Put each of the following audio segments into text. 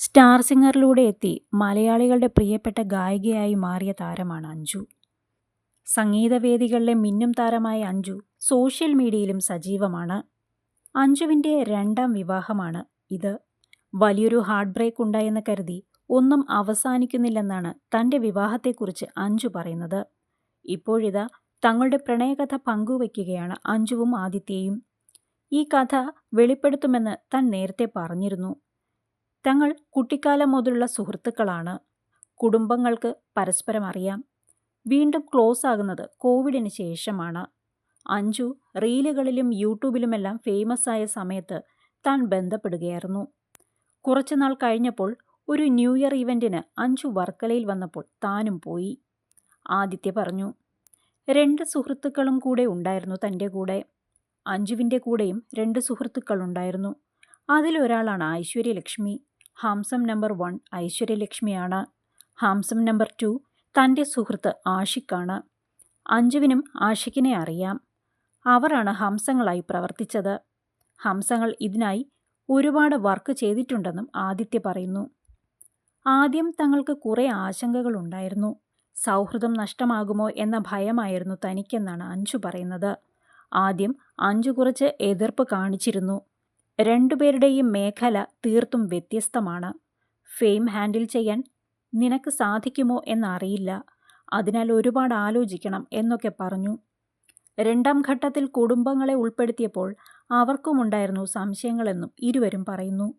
Star സിംഗറിലൂടെ എത്തി മലയാളികളുടെ പ്രിയപ്പെട്ട ഗായികയായി മാറിയ താരമാണ് അഞ്ജു. സംഗീതവേദികളിലെ മിന്നും താരമായ അഞ്ജു സോഷ്യൽ മീഡിയയിലും സജീവമാണ്. അഞ്ജുവിന്റെ രണ്ടാം വിവാഹമാണ് ഇത്. വലിയൊരു ഹാർട്ട് ബ്രേക്ക് ഉണ്ടായെന്ന് കരുതി ഒന്നും അവസാനിക്കുന്നില്ലെന്നാണ് തന്റെ വിവാഹത്തെക്കുറിച്ച് അഞ്ജു പറയുന്നത്. ഇപ്പോഴിതാ തങ്ങളുടെ പ്രണയകഥ പങ്കുവയ്ക്കുകയാണ് അഞ്ജുവും ആദിത്യയും. ഈ കഥ വെളിപ്പെടുത്തുമെന്ന് താൻ നേരത്തെ പറഞ്ഞിരുന്നു. തങ്ങൾ കുട്ടിക്കാലം മുതലുള്ള സുഹൃത്തുക്കളാണ്. കുടുംബങ്ങൾക്ക് പരസ്പരം അറിയാം. വീണ്ടും ക്ലോസ് ആകുന്നത് കോവിഡിന് ശേഷമാണ്. അഞ്ജു റീലുകളിലും യൂട്യൂബിലുമെല്ലാം ഫേമസ് ആയ സമയത്ത് താൻ ബന്ധപ്പെടുകയായിരുന്നു. കുറച്ചുനാൾ കഴിഞ്ഞപ്പോൾ ഒരു ന്യൂ ഇയർ ഇവന്റിന് അഞ്ചു വർക്കലയിൽ വന്നപ്പോൾ താനും പോയി. ആദിത്യ പറഞ്ഞു രണ്ട് സുഹൃത്തുക്കളും കൂടെ ഉണ്ടായിരുന്നു തന്റെ കൂടെ. അഞ്ജുവിന്റെ കൂടെയും രണ്ട് സുഹൃത്തുക്കളുണ്ടായിരുന്നു അതിലൊരാളാണ് ഐശ്വര്യലക്ഷ്മി. ഹംസം നമ്പർ വൺ ഐശ്വര്യലക്ഷ്മിയാണ്. ഹാംസം നമ്പർ ടു തന്റെ സുഹൃത്ത് ആഷിക്കാണ്. അഞ്ജുവിനും ആഷിക്കിനെ അറിയാം. അവരാണ് ഹംസങ്ങളായി പ്രവർത്തിച്ചത്. ഹംസങ്ങൾ ഇതിനായി ഒരുപാട് വർക്ക് ചെയ്തിട്ടുണ്ടെന്നും ആദിത്യ പറയുന്നു. ആദ്യം തങ്ങൾക്ക് കുറേ ആശങ്കകളുണ്ടായിരുന്നു സൗഹൃദം നഷ്ടമാകുമോ എന്ന ഭയമായിരുന്നു തനിക്കെന്നാണ് അഞ്ജു പറയുന്നത്. ആദ്യം അഞ്ചു കുറച്ച് എതിർപ്പ് കാണിച്ചിരുന്നു. രണ്ടുപേരുടെയും മേഖല തീർത്തും വ്യത്യസ്തമാണ്. ഫെയിം ഹാൻഡിൽ ചെയ്യാൻ നിനക്ക് സാധിക്കുമോ എന്നറിയില്ല. അതിനാൽ ഒരുപാട് ആലോചിക്കണം എന്നൊക്കെ പറഞ്ഞു. രണ്ടാം ഘട്ടത്തിൽ കുടുംബങ്ങളെ ഉൾപ്പെടുത്തിയപ്പോൾ അവർക്കുമുണ്ടായിരുന്നു സംശയങ്ങളെന്നും ഇരുവരും പറയുന്നു.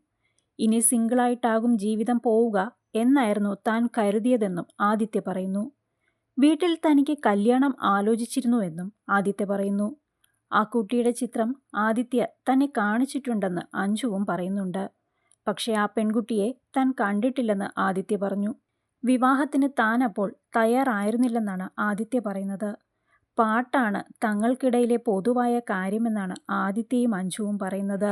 ഇനി സിംഗിളായിട്ടാകും ജീവിതം പോവുക എന്നായിരുന്നു താൻ കരുതിയതെന്നും ആദിത്യ പറയുന്നു. വീട്ടിൽ തനിക്ക് കല്യാണം ആലോചിച്ചിരുന്നുവെന്നും ആദിത്യ പറയുന്നു. ആ കുട്ടിയുടെ ചിത്രം ആദിത്യ തന്നെ കാണിച്ചിട്ടുണ്ടെന്ന് അഞ്ജുവും പറയുന്നുണ്ട്. പക്ഷേ ആ പെൺകുട്ടിയെ താൻ കണ്ടിട്ടില്ലെന്ന് ആദിത്യ പറഞ്ഞു. വിവാഹത്തിന് താൻ അപ്പോൾ തയ്യാറായിരുന്നില്ലെന്നാണ് ആദിത്യ പറയുന്നത്. പാട്ടാണ് തങ്ങൾക്കിടയിലെ പൊതുവായ കാര്യമെന്നാണ് ആദിത്യയും അഞ്ജുവും പറയുന്നത്.